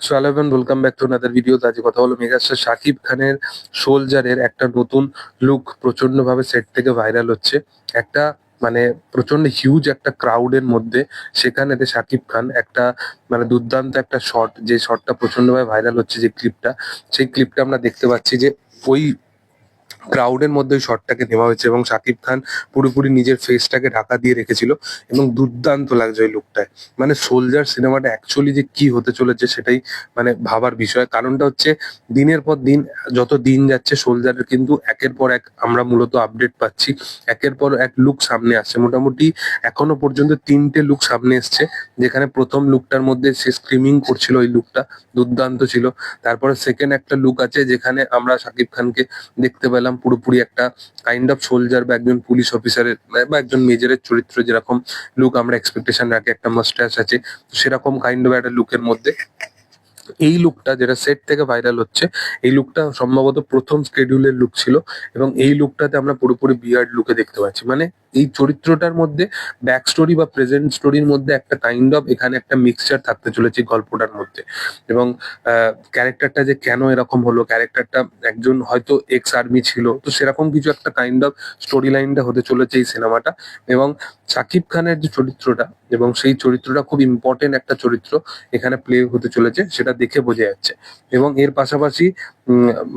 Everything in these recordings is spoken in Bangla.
So hello everyone welcome back to another video আজকে কথা হলো মেগাস্টার শাকিব খানের সোলজারের একটা নতুন লুক প্রচণ্ডভাবে সেট থেকে ভাইরাল হচ্ছে। একটা মানে প্রচণ্ড হিউজ একটা ক্রাউডের মধ্যে সেখানে শাকিব খান একটা মানে দুর্দান্ত একটা শট যে শটটা প্রচণ্ডভাবে ভাইরাল হচ্ছে যে ক্লিপটা সেই ক্লিপটা আমরা দেখতে পাচ্ছি যে ওই ক্রাউডের মধ্যে ওই শটটাকে নেওয়া হয়েছে এবং শাকিব খান পুরোপুরি নিজের ফেসটাকে ঢাকা দিয়ে রেখেছিল এবং দুর্দান্ত লাগছে ওই লুকটায় মানে সোলজার সিনেমাটা অ্যাকচুয়ালি যে কি হতে চলেছে সেটাই মানে ভাবার বিষয়। কারণটা হচ্ছে দিনের পর দিন যত দিন যাচ্ছে সোলজারের কিন্তু একের পর এক আমরা মূলত আপডেট পাচ্ছি। একের পর এক লুক সামনে আসছে। মোটামুটি এখনও পর্যন্ত তিনটে লুক সামনে এসছে, যেখানে প্রথম লুকটার মধ্যে সে স্ক্রিমিং করছিল ওই লুকটা দুর্দান্ত ছিল। তারপরে সেকেন্ড একটা লুক আছে যেখানে আমরা শাকিব খানকে দেখতে পেলাম। পুরোপুরি একটা কাইন্ড অফ সোলজার বা একজন পুলিশ অফিসারের বা একজন মেজরের চরিত্র যেরকম লুক আমরা এক্সপেকটেশন রাখি, একটা মাস্টার্স আছে সেরকম কাইন্ড অফ একটা লুকের মধ্যে এই লুকটা যেটা সেট থেকে ভাইরাল হচ্ছে, এই লুকটা সম্ভবত প্রথম স্কেডিউলের লুক ছিল এবং এই লুকটাতে আমরা পুরোপুরি বিয়ার্ড লুকে দেখতে পাচ্ছি। মানে এই চরিত্রটার মধ্যে ব্যাক স্টোরি বা প্রেজেন্ট স্টোরির মধ্যে একটা কাইন্ড অফ এখানে একটা মিক্সচার থাকতে চলেছে গল্পটার মধ্যে। এবং ক্যারেক্টারটা যে কেন এরকম হলো ক্যারেক্টারটা একজন হয়তো এক্স আর্মি ছিল, তো সেরকম কিছু একটা কাইন্ড অফ স্টোরি লাইনটা হতে চলেছে এই সিনেমাটা এবং শাকিব খানের যে চরিত্রটা, এবং সেই চরিত্রটা খুব ইম্পর্টেন্ট একটা চরিত্র এখানে প্লে হতে চলেছে, সেটা দেখে বোঝা যাচ্ছে। এবং এর পাশাপাশি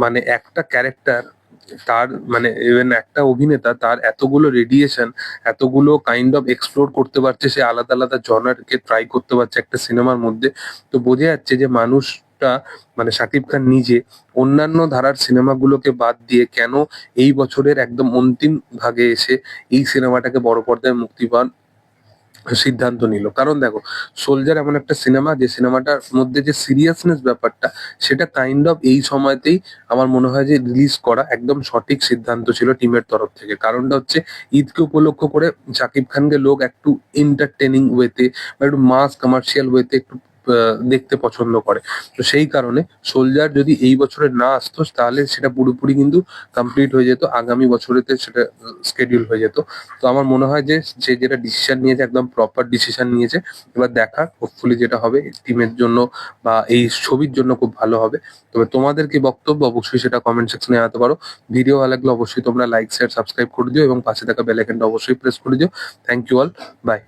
মানে একটা ক্যারেক্টার তার মানে ইভেন একটা অভিনেতা তার এতগুলো রেডিয়েশন এতগুলো কাইন্ড অফ এক্সপ্লোর করতে পারছে, সে আলাদা আলাদা জনারকে ট্রাই করতে পারছে একটা সিনেমার মধ্যে। তো বোঝা যাচ্ছে যে মানুষটা মানে শাকিব খান নিজে অন্যান্য ধারার সিনেমাগুলোকে বাদ দিয়ে কেন এই বছরের একদম অন্তিম ভাগে এসে এই সিনেমাটাকে বড় পর্দায় মুক্তি পান সিদ্ধান্ত নিল। কারণ দেখো সোলজার এমন একটা সিনেমা যে সিনেমাটার মধ্যে যে সিরিয়াসনেস ব্যাপারটা, সেটা কাইন্ড অফ এই সময়তেই আমার মনে হয় যে রিলিজ করা একদম সঠিক সিদ্ধান্ত ছিল টিমের তরফ থেকে। কারণটা হচ্ছে, ঈদকে উপলক্ষ করে শাকিব খানকে লোক একটু এন্টারটেনিং ওয়েতে বা একটু মাস কমার্শিয়াল ওয়েতে একটু দেখতে পছন্দ করে। তো সেই কারণে সোলজার যদি এই বছরে না আসতো, তাহলে সেটা পুরোপুরি কিন্তু কমপ্লিট হয়ে যেত, আগামী বছরেতে সেটা স্কেডিউল হয়ে যেত। তো আমার মনে হয় যে সে যেটা ডিসিশন নিয়েছে, একদম প্রপার ডিসিশন নিয়েছে, এবার দেখা হোপফুলি যেটা হবে টিমের জন্য বা এই ছবির জন্য খুব ভালো হবে। তবে তোমাদের কি বক্তব্য? অবশ্যই সেটা কমেন্ট সেকশনে জানাতে পারো। ভিডিও ভালো লাগলে অবশ্যই তোমরা লাইক শেয়ার সাবস্ক্রাইব করে দিও এবং পাশে থাকা বেল আইকনটা অবশ্যই প্রেস করে দিও। Thank you all by